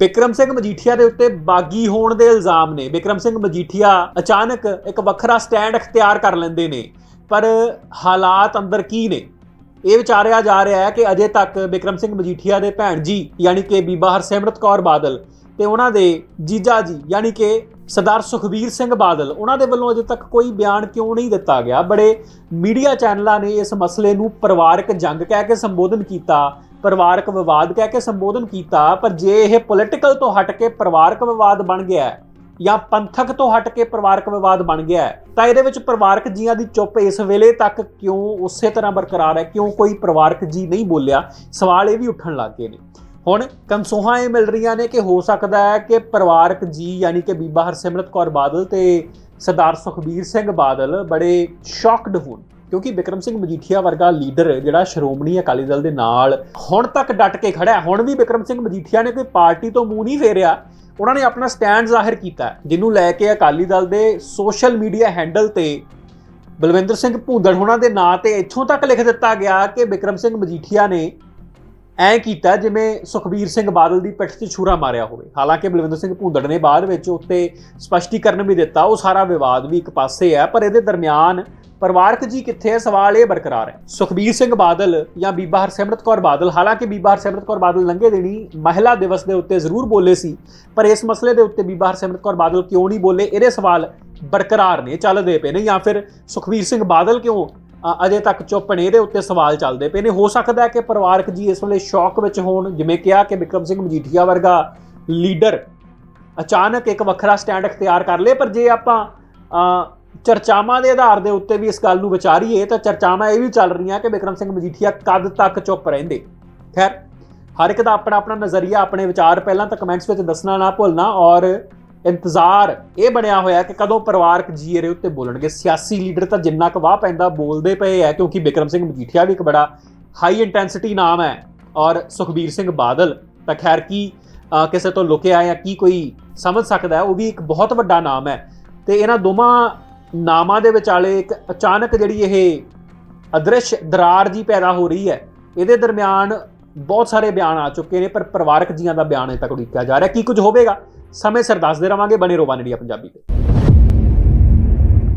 ਬਿਕਰਮ ਸਿੰਘ ਮਜੀਠੀਆ ਦੇ ਉੱਤੇ ਬਾਗੀ ਹੋਣ ਦੇ ਇਲਜ਼ਾਮ ਨੇ। ਬਿਕਰਮ ਸਿੰਘ ਮਜੀਠੀਆ ਅਚਾਨਕ ਇੱਕ ਵੱਖਰਾ ਸਟੈਂਡ ਅਖਤਿਆਰ ਕਰ ਲੈਂਦੇ ਨੇ, ਪਰ ਹਾਲਾਤ ਅੰਦਰ ਕੀ ਨੇ? ਇਹ ਵਿਚਾਰਿਆ ਜਾ ਰਿਹਾ ਹੈ ਕਿ ਅਜੇ ਤੱਕ ਬਿਕਰਮ ਸਿੰਘ ਮਜੀਠੀਆ ਦੇ ਭੈਣ ਜੀ, ਯਾਨੀ ਕਿ ਬੀਬਾ ਹਰਸਿਮਰਤ ਕੌਰ ਬਾਦਲ ਤੇ ਉਹਨਾਂ ਦੇ ਜੀਜਾ ਜੀ, ਯਾਨੀ ਕਿ ਸਰਦਾਰ ਸੁਖਬੀਰ ਸਿੰਘ ਬਾਦਲ, ਉਹਨਾਂ ਦੇ ਵੱਲੋਂ ਅਜੇ ਤੱਕ ਕੋਈ ਬਿਆਨ ਕਿਉਂ ਨਹੀਂ ਦਿੱਤਾ ਗਿਆ? ਬੜੇ ਮੀਡੀਆ ਚੈਨਲਾਂ ਨੇ ਇਸ ਮਸਲੇ ਨੂੰ ਪਰਿਵਾਰਕ ਜੰਗ ਕਹਿ ਕੇ ਸੰਬੋਧਨ ਕੀਤਾ ਪਰਿਵਾਰਕ ਵਿਵਾਦ ਕਹਿ ਕੇ ਸੰਬੋਧਨ ਕੀਤਾ, ਪਰ ਜੇ ਇਹ ਪੋਲਿਟੀਕਲ ਤੋਂ ਹਟ ਕੇ ਪਰਿਵਾਰਕ ਵਿਵਾਦ ਬਣ ਗਿਆ ਜਾਂ ਪੰਥਕ ਤੋਂ ਹਟ ਕੇ ਪਰਿਵਾਰਕ ਵਿਵਾਦ ਬਣ ਗਿਆ ਤਾਂ ਇਹਦੇ ਵਿੱਚ ਪਰਿਵਾਰਕ ਜੀਆਂ ਦੀ ਚੁੱਪ ਇਸ ਵੇਲੇ ਤੱਕ ਕਿਉਂ ਉਸੇ ਤਰ੍ਹਾਂ ਬਰਕਰਾਰ ਹੈ? ਕਿਉਂ ਕੋਈ ਪਰਿਵਾਰਕ ਜੀ ਨਹੀਂ ਬੋਲਿਆ? ਸਵਾਲ ਇਹ ਵੀ ਉੱਠਣ ਲੱਗ ਗਏ ਨੇ। ਹੁਣ ਕਨਸੋਹਾਂ ਇਹ ਮਿਲ ਰਹੀਆਂ ਨੇ ਕਿ ਹੋ ਸਕਦਾ ਹੈ ਕਿ ਪਰਿਵਾਰਕ ਜੀ ਯਾਨੀ ਕਿ ਬੀਬਾ ਹਰਸਿਮਰਤ ਕੌਰ ਬਾਦਲ ਤੇ ਸਰਦਾਰ ਸੁਖਬੀਰ ਸਿੰਘ ਬਾਦਲ ਬੜੇ ਸ਼ੌਕਡ ਹੋਣ। ਕਿਉਂਕਿ ਵਿਕਰਮ ਸਿੰਘ ਮਜੀਠੀਆ ਵਰਗਾ ਲੀਡਰ ਜਿਹੜਾ ਸ਼੍ਰੋਮਣੀ ਅਕਾਲੀ ਦਲ ਦੇ ਨਾਲ ਹੁਣ ਤੱਕ ਡਟ ਕੇ ਖੜਾ ਹੈ ਹੁਣ ਵੀ ਵਿਕਰਮ ਸਿੰਘ ਮਜੀਠੀਆ ਨੇ ਕੋਈ ਪਾਰਟੀ ਤੋਂ ਮੂੰਹ ਨਹੀਂ ਫੇਰਿਆ, ਉਹਨਾਂ ਨੇ ਆਪਣਾ ਸਟੈਂਡ ਜ਼ਾਹਿਰ ਕੀਤਾ, ਜਿਹਨੂੰ ਲੈ ਕੇ ਅਕਾਲੀ ਦਲ ਦੇ ਸੋਸ਼ਲ ਮੀਡੀਆ ਹੈਂਡਲ ਤੇ ਬਲਵਿੰਦਰ ਸਿੰਘ ਭੂੰਦੜ ਹੋਣਾ ਦੇ ਨਾਂ ਤੇ ਇੱਥੋਂ ਤੱਕ ਲਿਖ ਦਿੱਤਾ ਗਿਆ ਕਿ ਵਿਕਰਮ ਸਿੰਘ ਮਜੀਠੀਆ ਨੇ ਐ ਕੀਤਾ ਜਿਵੇਂ ਸੁਖਬੀਰ ਸਿੰਘ ਬਾਦਲ ਦੀ ਪਿੱਠ 'ਚ ਛੁਰਾ ਮਾਰਿਆ ਹੋਵੇ। ਹਾਲਾਂਕਿ ਬਲਵਿੰਦਰ ਸਿੰਘ ਭੂੰਦੜ ਨੇ ਬਾਅਦ ਵਿੱਚ ਉੱਤੇ ਸਪਸ਼ਟੀਕਰਨ ਵੀ ਦਿੱਤਾ, ਉਹ ਸਾਰਾ ਵਿਵਾਦ ਵੀ ਇੱਕ ਪਾਸੇ ਹੈ, ਪਰ ਇਹਦੇ ਦਰਮਿਆਨ ਪਰਿਵਾਰਕ ਜੀ ਕਿੱਥੇ ਹੈ? ਸਵਾਲ ਇਹ ਬਰਕਰਾਰ ਹੈ। ਸੁਖਬੀਰ ਸਿੰਘ ਬਾਦਲ ਜਾਂ ਬੀਬਾ ਹਰਸਿਮਰਤ ਕੌਰ ਬਾਦਲ, ਹਾਲਾਂਕਿ ਬੀਬਾ ਹਰਸਿਮਰਤ ਕੌਰ ਬਾਦਲ ਲੰਘੇ ਦੇਣੀ ਮਹਿਲਾ ਦਿਵਸ ਦੇ ਉੱਤੇ ਜ਼ਰੂਰ ਬੋਲੇ ਸੀ, ਪਰ ਇਸ ਮਸਲੇ ਦੇ ਉੱਤੇ ਬੀਬਾ ਹਰਸਿਮਰਤ ਕੌਰ ਬਾਦਲ ਕਿਉਂ ਨਹੀਂ ਬੋਲੇ? ਇਹਦੇ ਸਵਾਲ ਬਰਕਰਾਰ ਨੇ, ਚੱਲਦੇ ਪਏ ਨੇ ਜਾਂ ਫਿਰ ਸੁਖਬੀਰ ਸਿੰਘ ਬਾਦਲ ਕਿਉਂ ਅਜੇ ਤੱਕ ਚੁੱਪ ਨੇ, ਇਹਦੇ ਉੱਤੇ ਸਵਾਲ ਚੱਲਦੇ ਪਏ ਨੇ। ਹੋ ਸਕਦਾ ਹੈ ਕਿ ਪਰਿਵਾਰਕ ਜੀ ਇਸ ਵੇਲੇ ਸ਼ੌਕ ਵਿੱਚ ਹੋਣ, ਜਿਵੇਂ ਕਿਹਾ ਕਿ ਵਿਕਰਮ ਸਿੰਘ ਮਜੀਠੀਆ ਵਰਗਾ ਲੀਡਰ ਅਚਾਨਕ ਇੱਕ ਵੱਖਰਾ ਸਟੈਂਡ ਅਖਤਿਆਰ ਕਰ ਲੇ, ਪਰ ਜੇ ਆਪਾਂ ਚਰਚਾਵਾਂ ਦੇ ਆਧਾਰ ਦੇ ਉੱਤੇ ਵੀ ਇਸ ਗੱਲ ਨੂੰ ਵਿਚਾਰੀਏ, ਤਾਂ ਚਰਚਾਵਾਂ ਇਹ ਵੀ ਚੱਲ ਰਹੀਆਂ ਕਿ ਵਿਕਰਮ ਸਿੰਘ ਮਜੀਠੀਆ ਕਦ ਤੱਕ ਚੁੱਪ ਰਹਿੰਦੇ। ਖੈਰ, ਹਰ ਇੱਕ ਦਾ ਆਪਣਾ ਆਪਣਾ ਨਜ਼ਰੀਆ, ਆਪਣੇ ਵਿਚਾਰ ਪਹਿਲਾਂ ਤਾਂ ਕਮੈਂਟਸ ਵਿੱਚ ਦੱਸਣਾ ਨਾ ਭੁੱਲਣਾ ਔਰ ਇੰਤਜ਼ਾਰ ਇਹ ਬਣਿਆ ਹੋਇਆ ਕਿ ਕਦੋਂ ਪਰਿਵਾਰਕ ਜੀ ਇਹਦੇ ਉੱਤੇ ਬੋਲਣਗੇ। ਸਿਆਸੀ ਲੀਡਰ ਤਾਂ ਜਿੰਨਾ ਕੁ ਵਾਹ ਪੈਂਦਾ ਬੋਲਦੇ ਪਏ ਆ ਕਿਉਂਕਿ ਵਿਕਰਮ ਸਿੰਘ ਮਜੀਠੀਆ ਵੀ ਇੱਕ ਬੜਾ ਹਾਈ ਇੰਟੈਂਸਿਟੀ ਨਾਮ ਹੈ ਔਰ ਸੁਖਬੀਰ ਸਿੰਘ ਬਾਦਲ ਤਾਂ ਖੈਰ ਕੀ ਕਿਸੇ ਤੋਂ ਲੁਕਿਆ ਜਾਂ ਕੀ ਕੋਈ ਸਮਝ ਸਕਦਾ ਉਹ ਵੀ ਇੱਕ ਬਹੁਤ ਵੱਡਾ ਨਾਮ ਹੈ। ਤੇ ਇਹਨਾਂ ਦੋਵਾਂ ਨਾਮਾਂ ਦੇ ਵਿਚਾਲੇ ਇੱਕ ਅਚਾਨਕ ਜਿਹੜੀ ਇਹ ਅਦ੍ਰਿਸ਼ ਦਰਾਰ ਜੀ ਪੈਦਾ ਹੋ ਰਹੀ ਹੈ, ਇਹਦੇ ਦਰਮਿਆਨ ਬਹੁਤ ਸਾਰੇ ਬਿਆਨ ਆ ਚੁੱਕੇ ਨੇ, ਪਰ ਪਰਿਵਾਰਕ ਜੀਆਂ ਦਾ ਬਿਆਨ ਅਜੇ ਤੱਕ ਉਡੀਕਿਆ ਜਾ ਰਿਹਾ। ਕੀ ਕੁਝ ਹੋਵੇਗਾ? ਸਮੇਂ ਸਿਰ ਦੱਸਦੇ ਰਵਾਂਗੇ ਬਣੇ ਰੋਵਾਂ ਇੰਡੀਆ ਪੰਜਾਬੀ ਤੇ।